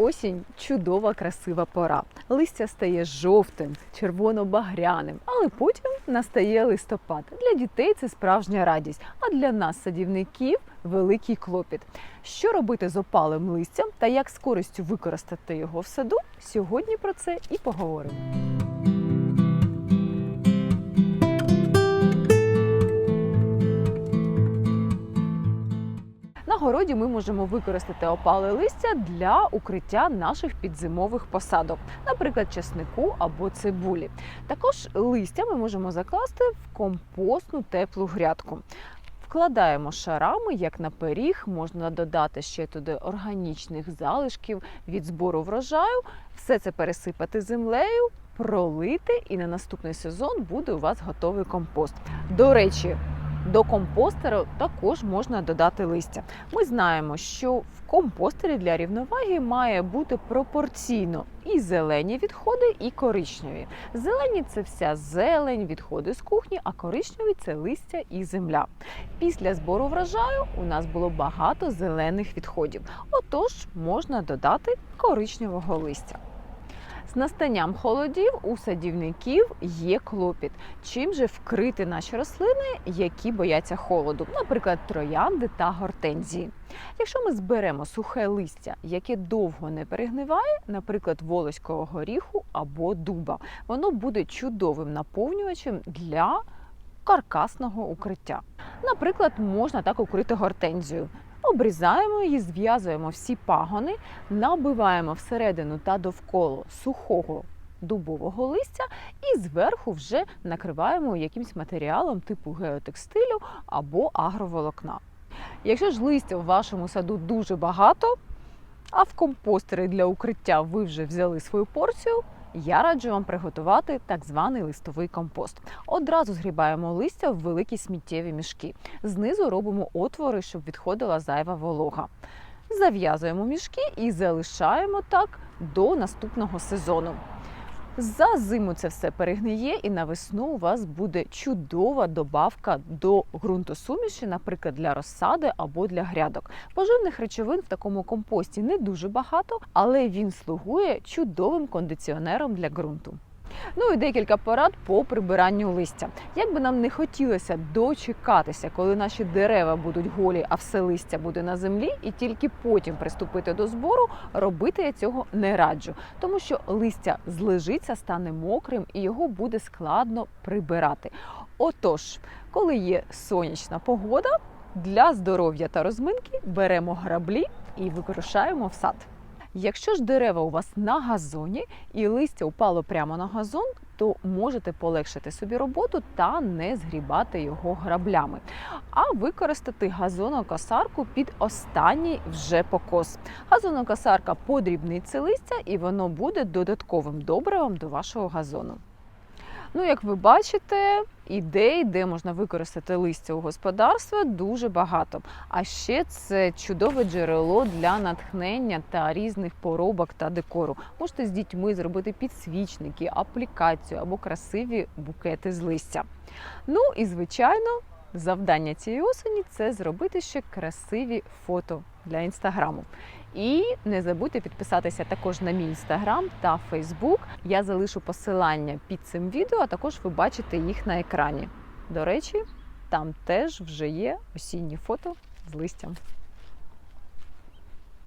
осінь чудова, красива пора. Листя стає жовтим, червоно-багряним, але потім настає листопад. Для дітей це справжня радість, а для нас, садівників, великий клопіт. Що робити з опалим листям та як з користю використати його в саду? Сьогодні про це і поговоримо. Городі ми можемо використати опале листя для укриття наших підзимових посадок, наприклад, чеснику або цибулі. Також листя ми можемо закласти в компостну теплу грядку. Вкладаємо шарами, як на пиріг, можна додати ще туди органічних залишків від збору врожаю, все це пересипати землею, пролити, і на наступний сезон буде у вас готовий компост. До речі, до компостера також можна додати листя. Ми знаємо, що в компостері для рівноваги має бути пропорційно і зелені відходи, і коричневі. Зелені це вся зелень, відходи з кухні, а коричневі це листя і земля. Після збору врожаю у нас було багато зелених відходів. Отож, можна додати коричневого листя. З настанням холодів у садівників є клопіт. Чим же вкрити наші рослини, які бояться холоду, наприклад, троянди та гортензії. Якщо ми зберемо сухе листя, яке довго не перегниває, наприклад, волоського горіху або дуба, воно буде чудовим наповнювачем для каркасного укриття. Наприклад, можна так укрити гортензію. Обрізаємо її, зв'язуємо всі пагони, набиваємо всередину та довкола сухого дубового листя і зверху вже накриваємо якимсь матеріалом типу геотекстилю або агроволокна. Якщо ж листя в вашому саду дуже багато, а в компостери для укриття ви вже взяли свою порцію, я раджу вам приготувати так званий листовий компост. Одразу згрібаємо листя в великі сміттєві мішки. Знизу робимо отвори, щоб відходила зайва волога. Зав'язуємо мішки і залишаємо так до наступного сезону. За зиму це все перегниє, і на весну у вас буде чудова добавка до ґрунтосуміші, наприклад, для розсади або для грядок. Поживних речовин в такому компості не дуже багато, але він слугує чудовим кондиціонером для ґрунту. Ну і декілька порад по прибиранню листя. Як би нам не хотілося дочекатися, коли наші дерева будуть голі, а все листя буде на землі, і тільки потім приступити до збору, робити я цього не раджу, тому що листя злежиться, стане мокрим і його буде складно прибирати. Отож, коли є сонячна погода, для здоров'я та розминки беремо граблі і вирушаємо в сад. Якщо ж дерева у вас на газоні і листя упало прямо на газон, то можете полегшити собі роботу та не згрібати його граблями, а використати газонокосарку під останній вже покос. Газонокосарка подрібнить це листя і воно буде додатковим добривом до вашого газону. Ну, як ви бачите, ідей, де можна використати листя у господарстві, дуже багато. А ще це чудове джерело для натхнення та різних поробок та декору. Можете з дітьми зробити підсвічники, аплікацію або красиві букети з листя. Ну і звичайно, завдання цієї осені це зробити ще красиві фото для інстаграму. І не забудьте підписатися також на мій інстаграм та Фейсбук. Я залишу посилання під цим відео, а також ви бачите їх на екрані. До речі, там теж вже є осінні фото з листям.